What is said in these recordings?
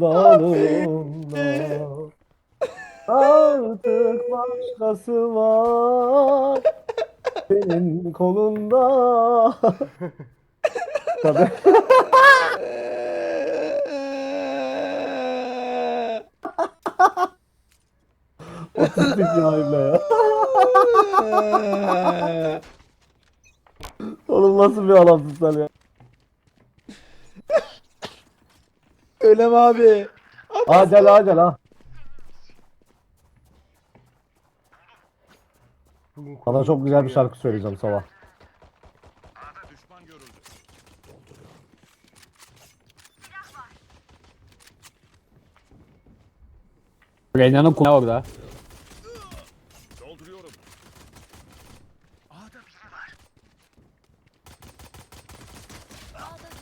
dalında Artık başkası var. Senin kolunda Tabii. Ya İbne ya. Oğlum nasıl bir adamsın sen ya Öyle mi abi? Ha gel ha Sana çok güzel bir şarkı söyleyeceğim sabah Düşman görüldü. Reyna'nın kulağı orada. Dolduruyorum. A'da biri var.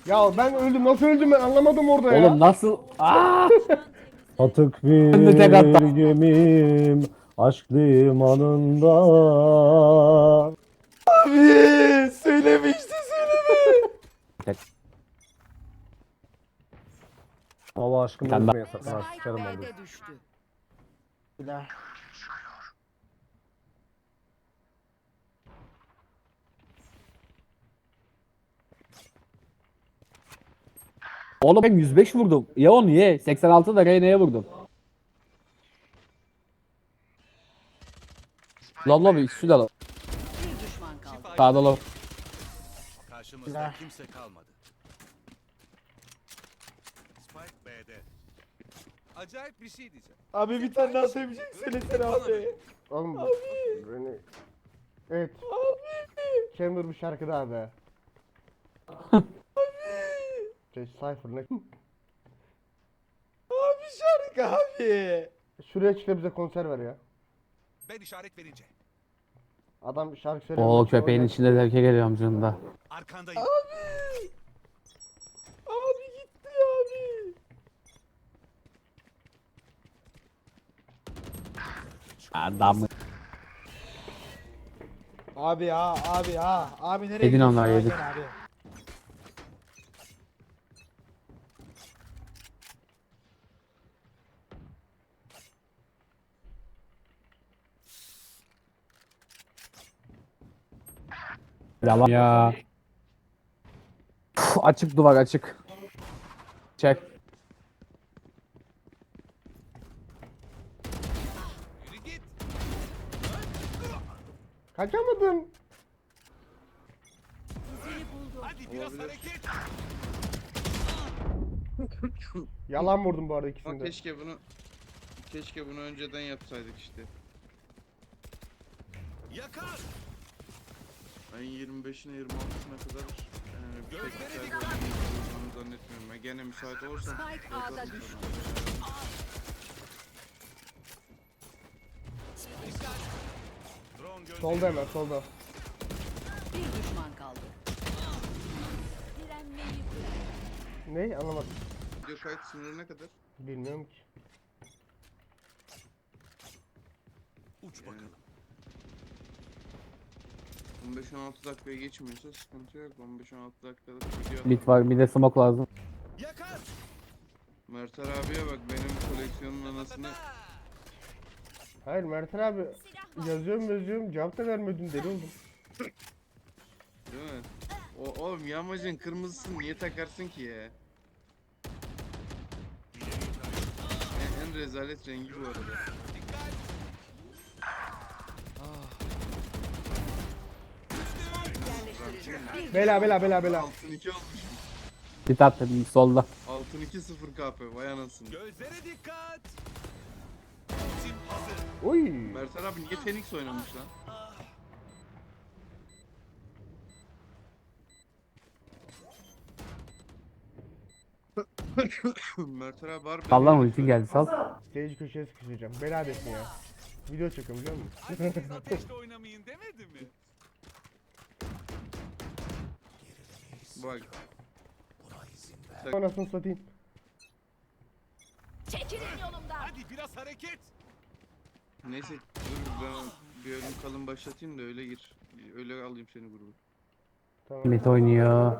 Ya ben öldüm nasıl öldüm ben anlamadım orada ya. Oğlum nasıl? Aa! Atık Ben de tek bir attım. gemim aşk limanında Abi söyleme işte söyleme. Hava aşkım Ben de- ölmeye sakın ha sikerim oldu. Düştü. Oğlum ben 105 vurdum. Ya onu ye. 86 da Reyna'ya vurdum. Lan lan bir su da lan. Bir düşman kaldı. Sağda lan. Karşımızda kimse kalmadı. Spike B'de. Acayip bir şey diyeceğim. Abi bir tane daha söyleyecek söylesene abi. Oğlum beni... Evet. Chamber bir şarkı daha be. Şey, Cypher ne? Abi şarkı abi. Şuraya çık da bize konser ver ya. Ben işaret verince. Adam şarkı söylüyor. Oo köpeğin içinde zevke geliyorum cunda. Arkandayım. Abi. Abi gitti abi. Adam. Abi ya abi ya. Abi nereye Yedin gidiyorsun onlar, ya? yedin. Abi. Yalan ya. Puh, açık duvar açık. Çek. Kaçamadım. Hadi biraz hareket. Yalan vurdum bu arada ikisini de. keşke bunu keşke bunu önceden yapsaydık işte. Yakar. Ayın 25'ine 26'sına kadar yani güzel bir oyun yapacağımı zannetmiyorum. Ben gene müsait olursam Spike A'da düştü. Solda hemen solda. Bir düşman kaldı. Direnmeyi bırak. Ne? Anlamadım. Video kayıt sınırı ne kadar? Bilmiyorum ki. Uç bakalım. 15-16 dakikaya geçmiyorsa sıkıntı yok. 15-16 dakikalık video Bit var bir de smoke lazım. Yakar. Mertar abiye bak benim koleksiyonun anasını Hayır Mertan abi yazıyorum yazıyorum cevap da vermedin deli oldum. değil mi? O, oğlum yağmacın kırmızısını niye takarsın ki ya? En, en rezalet rengi bu arada. Bela bela bela bela. Altın 2 olmuş. Bit attım solda. Altın 2 0 KP vay anasını. Gözlere dikkat. Hazır. Oy. Mertan abi niye Phoenix oynamış lan? Mertan abi var Sal lan ulti geldi sal. Stage köşeye sıkışacağım. Bela desin ya. Video çekiyorum biliyor musun? Ateşle oynamayın demedi mi? Bak. Anasını satayım. Çekilin yolumdan. Hadi biraz hareket. Neyse dur ben bir ölüm kalın başlatayım da öyle gir. Öyle alayım seni grubu. Tamam. Mid oynuyor.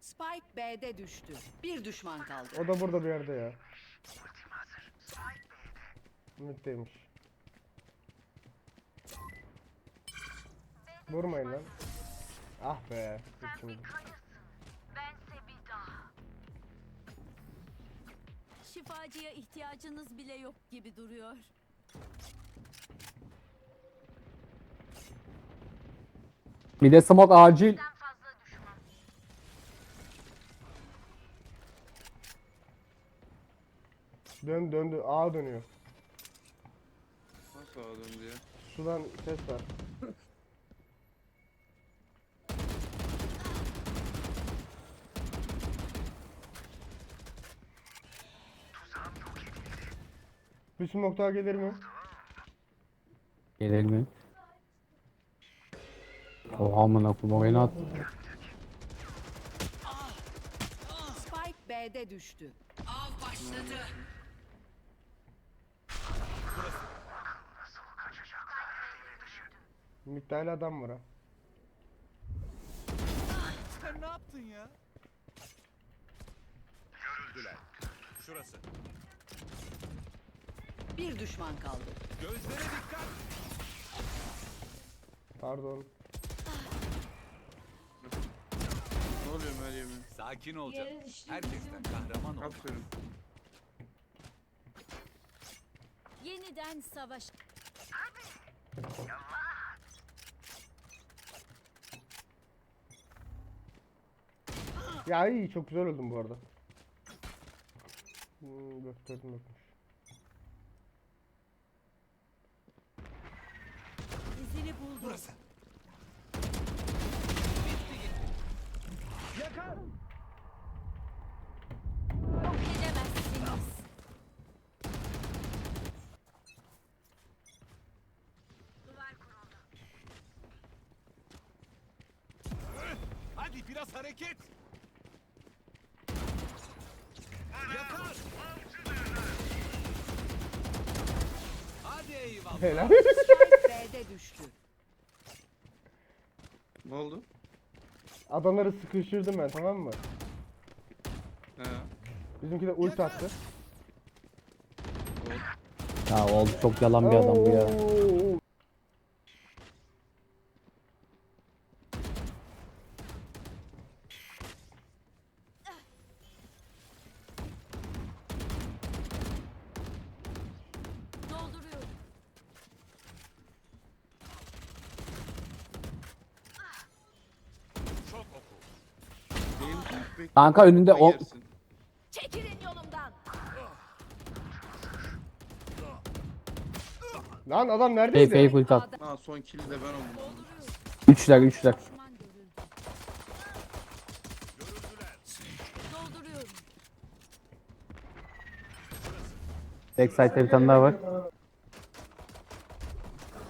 Spike B'de düştü. Bir düşman kaldı. O da burada bir yerde ya. Ümitteymiş. Vurmayın lan. Ah be. Şimdi. Şifacıya ihtiyacınız bile yok gibi duruyor. Bir de smoke acil. Dön döndü. A dönüyor. Nasıl sağa döndü ya? Sudan ses var. Bir smoke daha gelir mi? Gelir mi? Oha amına koyayım oyunu. Spike B'de düştü. Av başladı. Miktarlı adam var ha. Sen ne yaptın ya? Görüldüler. Şurası. Bir düşman kaldı. Gözlere dikkat. Pardon. Ne oluyor Meryem'e? Sakin ol canım. Herkesten kahraman ol. Aferin. Yeniden savaş. Ya iyi çok güzel öldüm bu arada. Hmm, gösterdim yokmuş. İzini buldum. Burası. Yok edemezsiniz. Hadi biraz hareket. Yakar. Hadi eyvallah. Helal. B'de düştü. Ne oldu? Adamları sıkıştırdım ben tamam mı? He. Bizimki de ult attı. Ya oldu çok yalan bir adam bu ya. Oo. Dolduruyorum. Çok oku. Benim ilk bek- Kanka önünde o. Çekilin yolumdan. Lan adam neredeydi? fake ulti at. Ha son kill de ben oldum. Üçler üçler. Backside'de bir tane daha var.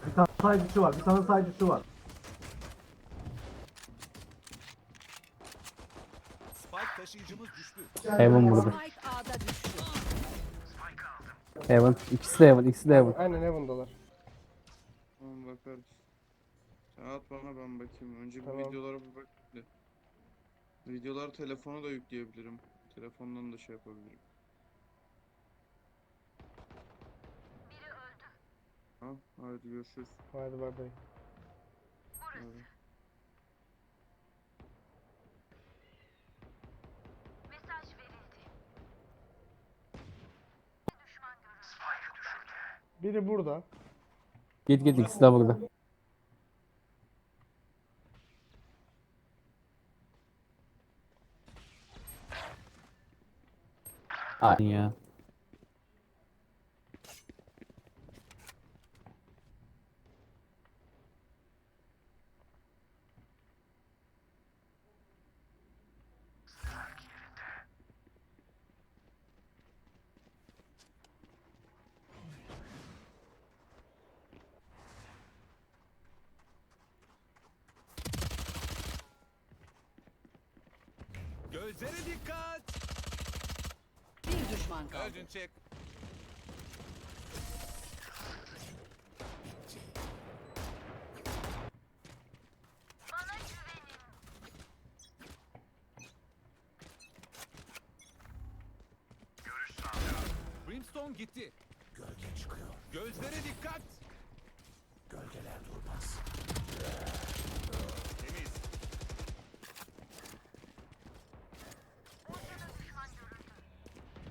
Bir tane sayıcısı var. Bir tane sayıcısı var. Spike taşıyıcımız düştü. Heaven burada. Heaven. İkisi de Heaven. ikisi de Heaven. Aynen Heaven'dalar. Tamam bakarız. Sen at bana ben bakayım. Önce bu Tamam. videolara bir bak. bir de. Videoları telefona da yükleyebilirim. Telefondan da şey yapabilirim. Ha, hadi görüşürüz. Hadi bay bay. Hadi. Biri burada. Git git ikisi de burada. Aynen ya. Gözlere dikkat. Bir düşman kaldı. Öldün çek. Brimstone gitti. Gölge çıkıyor. Gözlere dikkat.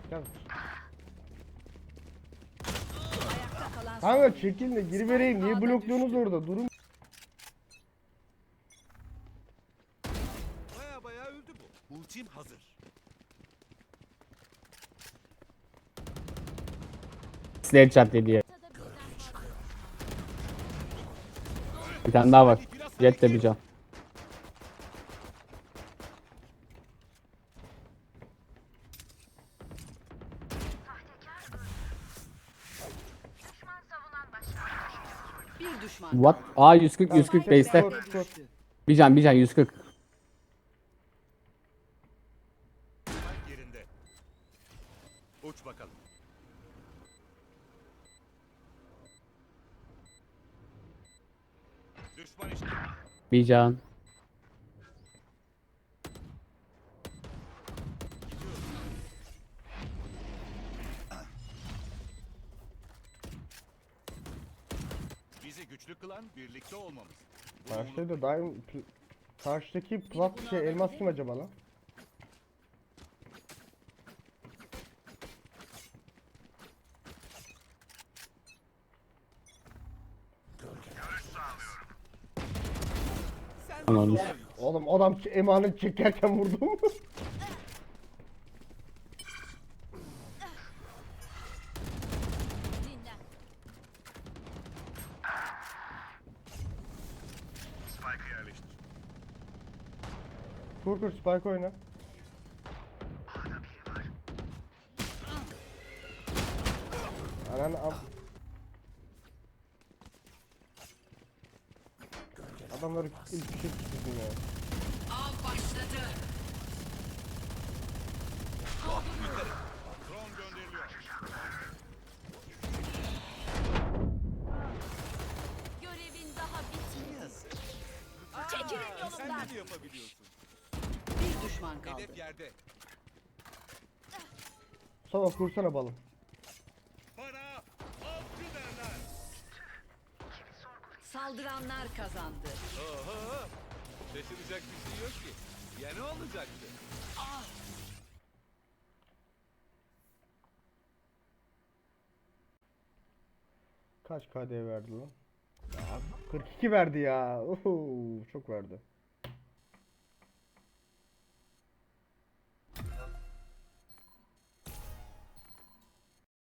Gel. Kanka çekil de gir vereyim. Niye blokluyorsunuz orada? Durun. Baya baya öldü bu. Ultim hazır. Slade chat diye. Bir tane daha var. Jet de bir can. What? Aa 140 140 base'te. Bir can bir can 140. Spike yerinde. Uç bakalım. Düşman işte. Bir can. Karşıda da daim pl- Karşıdaki plat şey elmas kim acaba lan? Ananı. Oğlum adam ç- emanet çekerken vurdum. kur kur spike oyna. Ananı am... Adamları ilk şey kaldı. Hedef yerde. Sonra kursana balım. Bana avcı derler. Saldıranlar kazandı. Oho. Şaşıracak bir şey yok ki. Ya ne olacaktı? Kaç KD verdi lan? Ya, 42 verdi ya. Oho, çok verdi.